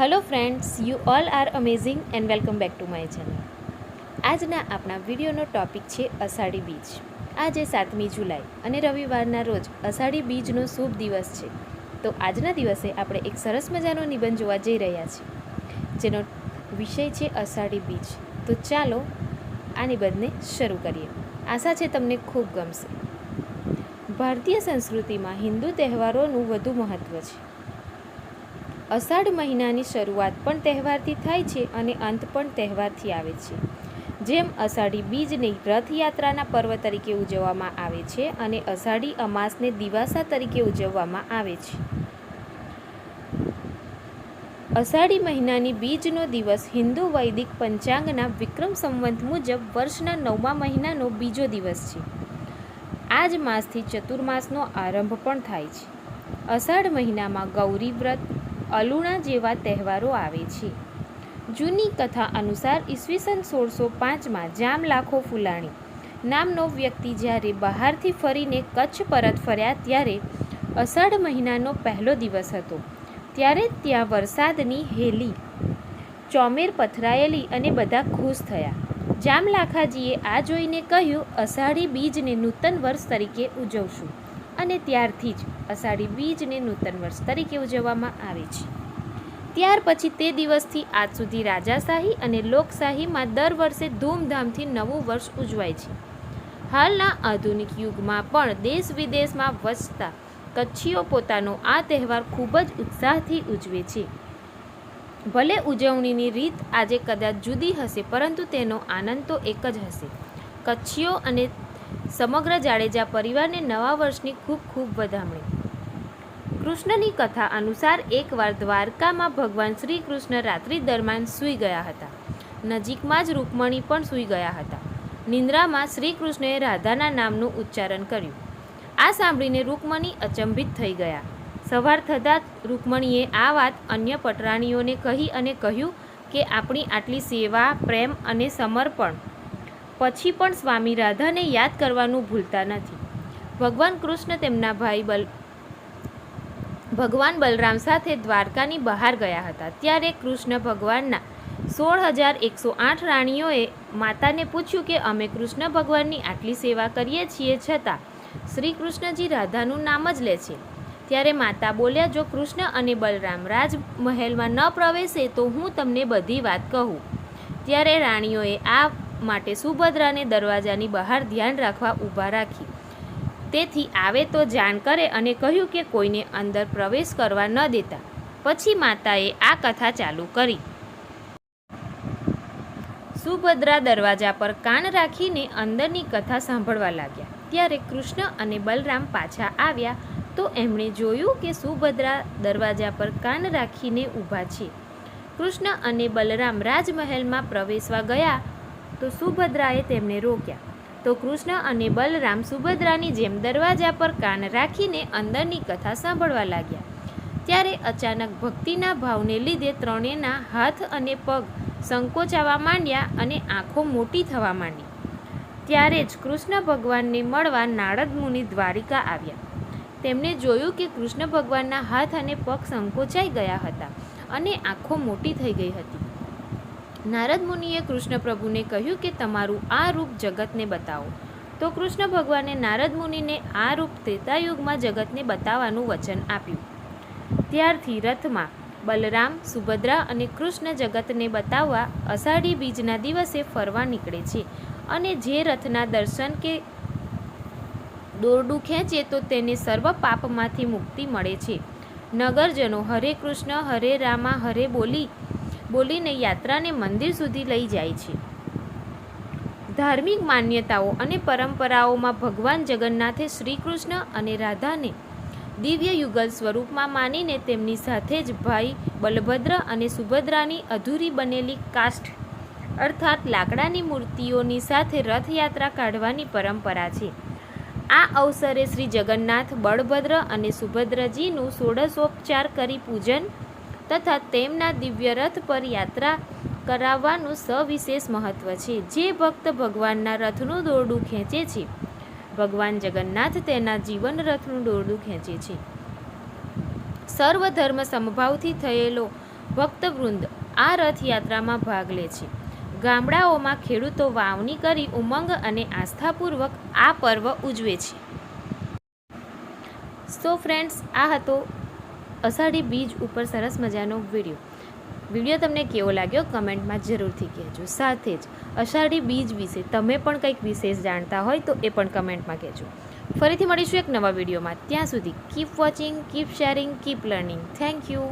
Hello friends you all are amazing and welcome back to my channel આજના આપણા વિડીયોનો topic છે અષાઢી બીજ. આજે સાતમી જુલાઈ અને રવિવારના રોજ અષાઢી બીજનો શુભ દિવસ છે. તો આજના દિવસે આપણે એક સરસ મજાનો નિબંધ જોવા જઈ રહ્યા છીએ. જેનો વિષય છે અષાઢી બીજ. તો ચાલો આ નિબંધને શરૂ કરીએ. આશા છે તમને ખૂબ ગમશે. ભારતીય સંસ્કૃતિમાં હિન્દુ તહેવારોનું વધુ મહત્ત્વ છે. અષાઢ મહિનાની શરૂઆત પણ તહેવારથી થાય છે અને અંત પણ તહેવારથી આવે છે. જેમ અષાઢી બીજને રથયાત્રાના પર્વ તરીકે ઉજવવામાં આવે છે અને અષાઢી અમાસને દિવાસા તરીકે ઉજવવામાં આવે છે. અષાઢી મહિનાની બીજનો દિવસ હિન્દુ વૈદિક પંચાંગના વિક્રમ સંવંત મુજબ વર્ષના નવમા મહિનાનો બીજો દિવસ છે. આ જ માસથી ચતુર્માસનો આરંભ પણ થાય છે. અષાઢ મહિનામાં ગૌરી વ્રત અલુણા જેવા તહેવારો આવે છે. જૂની કથા અનુસાર ઈસવીસન સોળસો પાંચમાં જામ લાખો ફુલાણી નામનો વ્યક્તિ જ્યારે બહારથી ફરીને કચ્છ પરત ફર્યા ત્યારે અષાઢ મહિનાનો પહેલો દિવસ હતો. ત્યારે ત્યાં વરસાદની હેલી, ચોમેર પથરાયેલી અને બધા ખુશ થયા. જામલાખાજીએ આ જોઈને કહ્યું, અષાઢી બીજને નૂતન વર્ષ તરીકે ઉજવશું. અને ત્યારથી જ અષાઢી બીજને નૂતન વર્ષ તરીકે ઉજવવામાં આવે છે. ત્યાર પછી તે દિવસથી આજ સુધી રાજાશાહી અને લોકશાહીમાં દર વર્ષે ધૂમધામથી નવું વર્ષ ઉજવાય છે. હાલના આધુનિક યુગમાં પણ દેશ વિદેશમાં વસતા કચ્છીઓ પોતાનો આ તહેવાર ખૂબ જ ઉત્સાહથી ઉજવે છે. ભલે ઉજવણીની રીત આજે કદાચ જુદી હશે, પરંતુ તેનો આનંદ તો એક જ હશે. કચ્છીઓ અને સમગ્ર જાડેજા પરિવારને નવા વર્ષની ખૂબ ખૂબ વધામણી. કૃષ્ણની કથા અનુસાર એકવાર દ્વારકામાં ભગવાન શ્રી કૃષ્ણ રાત્રિ દરમિયાન સૂઈ ગયા હતા. નજીકમાં જ રૂકમણી પણ સૂઈ ગયા હતા. નિંદ્રામાં શ્રી કૃષ્ણએ રાધાના નામનું ઉચ્ચારણ કર્યું. આ સાંભળીને રૂકમણી અચંબિત થઈ ગયા. સવાર થતાં રૂકમણીએ આ વાત અન્ય પટરાણીઓને કહી અને કહ્યું કે આપણી આટલી સેવા, પ્રેમ અને સમર્પણ પછી પણ સ્વામી રાધાને યાદ કરવાનું ભૂલતા નથી. ભગવાન કૃષ્ણ તેમના ભાઈ બલ, ભગવાન બલરામ સાથે દ્વારકાની બહાર ગયા હતા. ત્યારે કૃષ્ણ ભગવાનના સોળ હજાર એકસો આઠ રાણીઓએ માતાને પૂછ્યું કે અમે કૃષ્ણ ભગવાનની આટલી સેવા કરીએ છીએ છતાં શ્રી કૃષ્ણજી રાધાનું નામ જ લે છે. ત્યારે માતા બોલ્યા, જો કૃષ્ણ અને બલરામ રાજમહેલમાં ન પ્રવેશે તો હું તમને બધી વાત કહું. ત્યારે રાણીઓએ આ માટે સુભદ્રાને દરવાજાની બહાર ધ્યાન રાખવા ઊભા રાખી. તેથી આવે તો જાણ કરે અને કહ્યું કે કોઈને અંદર પ્રવેશ કરવા ન દેતા. પછી માતાએ આ કથા ચાલુ કરી. સુભદ્રા દરવાજા પર કાન રાખીને અંદરની કથા સાંભળવા લાગ્યા. ત્યારે કૃષ્ણ અને બલરામ પાછા આવ્યા તો એમણે જોયું કે સુભદ્રા દરવાજા પર કાન રાખીને ઊભા છે. કૃષ્ણ અને બલરામ રાજમહેલમાં પ્રવેશવા ગયા તો સુભદ્રાએ તેમને રોક્યા. તો કૃષ્ણ અને બલરામ સુભદ્રાની જેમ દરવાજા પર કાન રાખીને અંદરની કથા સાંભળવા લાગ્યા. ત્યારે અચાનક ભક્તિના ભાવને લીધે ત્રણેયના હાથ અને પગ સંકોચાવા માંડ્યા અને આંખો મોટી થવા માંડી. ત્યારે જ કૃષ્ણ ભગવાનને મળવા નારદ મુનિ દ્વારિકા આવ્યા. તેમણે જોયું કે કૃષ્ણ ભગવાનના હાથ અને પગ સંકોચાઈ ગયા હતા અને આંખો મોટી થઈ ગઈ હતી. નારદ મુનિએ કૃષ્ણ પ્રભુને કહ્યું કે તમારું આ રૂપ જગતને બતાવો. તો કૃષ્ણ ભગવાને નારદ મુનિને આ રૂપ ત્રેતાયુગમાં જગતને બતાવવાનું વચન આપ્યું. ત્યારથી રથમાં બલરામ, સુભદ્રા અને કૃષ્ણ જગતને બતાવવા અષાઢી બીજના દિવસે ફરવા નીકળે છે અને જે રથના દર્શન કે દોરડું ખેંચે તો તેને સર્વ પાપમાંથી મુક્તિ મળે છે. નગરજનો હરે કૃષ્ણ, હરે રામા, હરે બોલી બોલીને યાત્રાને મંદિર સુધી લઈ જાય છે. ધાર્મિક માન્યતાઓ અને પરંપરાઓમાં ભગવાન જગન્નાથે શ્રીકૃષ્ણ અને રાધાને દિવ્ય યુગલ સ્વરૂપમાં માનીને તેમની સાથે જ ભાઈ બલભદ્ર અને સુભદ્રાની અધૂરી બનેલી કાષ્ઠ અર્થાત લાકડાની મૂર્તિઓની સાથે રથયાત્રા કાઢવાની પરંપરા છે. આ અવસરે શ્રી જગન્નાથ, બળભદ્ર અને સુભદ્રજીનું સોડસોપચાર કરી પૂજન તથા તેમના દિવ્ય રથ પર યાત્રા કરાવવાનું સવિશેષ મહત્વ છે. જે ભક્ત ભગવાનના રથનું દોરડું ખેંચે છે, ભગવાન જગન્નાથ તેના જીવન રથનું દોરડું ખેંચે છે. સર્વધર્મ સમભાવથી થયેલો ભક્તવૃંદ આ રથયાત્રામાં ભાગ લે છે. ગામડાઓમાં ખેડૂતો વાવણી કરી ઉમંગ અને આસ્થાપૂર્વક આ પર્વ ઉજવે છે. સો ફ્રેન્ડ્સ આ હતો અષાઢી બીજ ઉપર સરસ મજાનો વીડિયો. વીડિયો તમને કેવો લાગ્યો? કમેન્ટમાં જરૂરથી કહેજો. સાથે જ અષાઢી બીજ વિશે તમે પણ કંઈક વિશેષ જાણતા હોય તો એ પણ કમેન્ટમાં કહેજો. ફરીથી મળીશું એક નવા વિડીયોમાં. ત્યાં સુધી keep watching keep sharing keep learning thank you